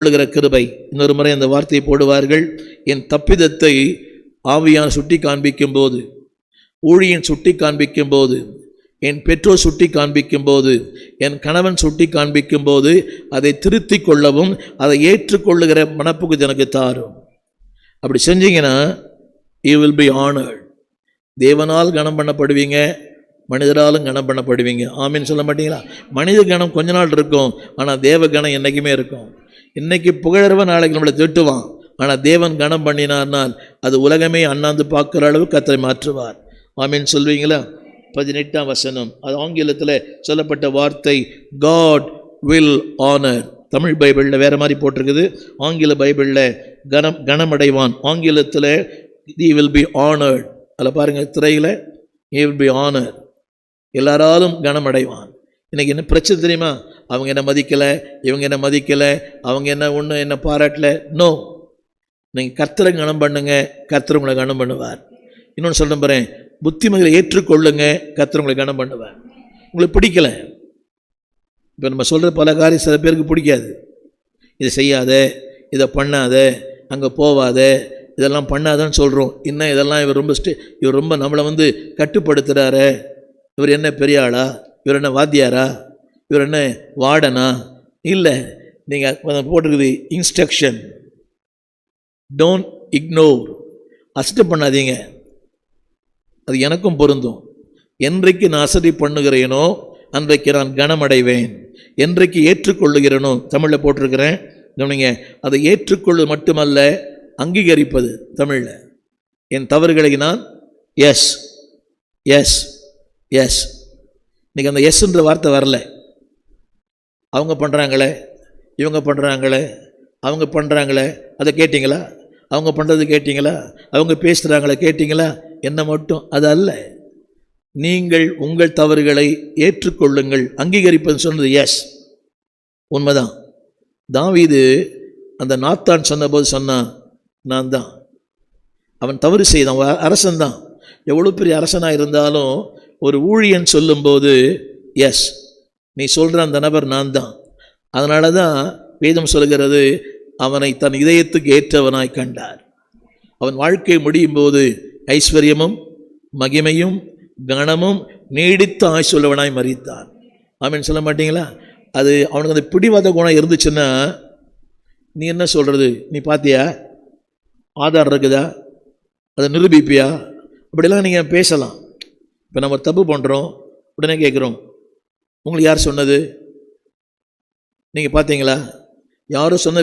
கொள்ளுகிற கிருபை. இன்னொரு முறை அந்த வார்த்தையை போடுவார்கள் என் தப்பிதத்தை ஆவியான் சுட்டி காண்பிக்கும் போது ஊழியன் சுட்டி காண்பிக்கும் போது என் பெற்றோர் சுட்டி காண்பிக்கும் போது என் கணவன் சுட்டி காண்பிக்கும் போது அதை திருத்தி கொள்ளவும் அதை ஏற்றுக்கொள்ளுகிற மனப்புக்கு எனக்கு தாரும். அப்படி செஞ்சீங்கன்னா யூ வில் பி ஆனர்ட் தேவனால் கனம் பண்ணப்படுவீங்க மனிதராலும் கனம் பண்ணப்படுவீங்க. ஆமின்னு சொல்ல மாட்டீங்களா? மனித கணம் கொஞ்ச நாள் இருக்கும் ஆனால் தேவ கணம் என்றைக்குமே இருக்கும். இன்னைக்கு புகழறவன் நாளைக்கு நம்மளை திட்டுவான். ஆனால் தேவன் கனம் பண்ணினார்னால் அது உலகமே அண்ணாந்து பார்க்குற அளவு கத்தரை மாற்றுவார். ஆமீன் சொல்வீங்களா? பதினெட்டாம் வசனம். அது ஆங்கிலத்தில் சொல்லப்பட்ட வார்த்தை காட் வில் ஆனர் தமிழ் பைபிளில் வேறு மாதிரி போட்டிருக்குது. ஆங்கில பைபிளில் கனம் கனமடைவான். ஆங்கிலத்தில் தி வில் பி ஆனர்ட் அதில் பாருங்கள் திரையில் he வில் பி ஆனர் எல்லாராலும் கனமடைவான். இன்றைக்கி என்ன பிரச்சனை தெரியுமா? அவங்க என்ன மதிக்கலை? இவங்க என்ன மதிக்கலை? அவங்க என்ன ஒன்று என்ன பாராட்டலை? நோ நீங்கள் கர்த்தரை கனம் பண்ணுங்க. கர்த்தர் உங்களை கனம் பண்ணுவார். இன்னொன்று சொல்ல போகிறேன் புத்திமகளை ஏற்றுக்கொள்ளுங்க. கர்த்தர் உங்களை கனம் பண்ணுவார். உங்களுக்கு பிடிக்கல? இப்போ நம்ம சொல்கிற பல காரியம் சில பேருக்கு பிடிக்காது. இதை செய்யாத இதை பண்ணாத அங்கே போவாத இதெல்லாம் பண்ணாதன்னு சொல்கிறோம் இன்னும் இதெல்லாம் இவர் ரொம்ப ஸ்டே இவர் ரொம்ப நம்மளை வந்து கட்டுப்படுத்துகிறாரு இவர் என்ன பெரிய ஆளா? இவர் என்ன வாத்தியாரா? இவர் என்ன வார்டனா? இல்லை நீங்கள் போட்டிருக்குது இன்ஸ்ட்ரக்ஷன் டோன்ட் இக்னோர் அசட்டு பண்ணாதீங்க. அது எனக்கும் பொருந்தும். என்றைக்கு நான் அசதி பண்ணுகிறேனோ அன்றைக்கு நான் கனமடைவேன். என்றைக்கு ஏற்றுக்கொள்ளுகிறேனோ தமிழில் போட்டிருக்கிறேன். கவனிங்க அதை ஏற்றுக்கொள்வது மட்டுமல்ல அங்கீகரிப்பது தமிழில். என் தவறுகளை நான் எஸ் எஸ் எஸ் இன்றைக்கி அந்த எஸ்ன்ற வார்த்தை வரல. அவங்க பண்ணுறாங்களே இவங்க பண்ணுறாங்களே அவங்க பண்ணுறாங்களே அதை கேட்டிங்களா? அவங்க பண்ணுறது கேட்டிங்களா? அவங்க பேசுகிறாங்களே கேட்டிங்களா? என்ன மட்டும் அது அல்ல. நீங்கள் உங்கள் தவறுகளை ஏற்றுக்கொள்ளுங்கள் அங்கீகரிப்பது சொன்னது எஸ் உண்மைதான். தாவீது அந்த நாத்தான் சொன்னபோது சொன்னான் நான் தான் அவன் தவறு செய்தான் அவன் அரசன் தான் எவ்வளோ பெரிய அரசனாக இருந்தாலும் ஒரு ஊழியன் சொல்லும்போது எஸ் நீ சொல்கிற அந்த நபர் நான் தான் அதனால தான் வேதம் சொல்கிறது அவனை தன் இதயத்துக்கு ஏற்றவனாய் கண்டார். அவன் வாழ்க்கை முடியும் போது ஐஸ்வர்யமும் மகிமையும் கனமும் நீடித்த ஆய்சொல்லவனாய் மறித்தான் ஆமீன். சொல்ல மாட்டீங்களா? அது அவனுக்கு அந்த பிடிவாத குணம் இருந்துச்சுன்னா நீ என்ன சொல்கிறது நீ பார்த்தியா ஆதார் இருக்குதா? அதை நிரூபிப்பியா? அப்படிலாம் நீங்கள் பேசலாம். இப்போ நம்ம தப்பு பண்ணுறோம் உடனே கேட்குறோம் உங்களுக்கு யார் சொன்னது? நீங்கள் பார்த்தீங்களா யாரும் சொன்ன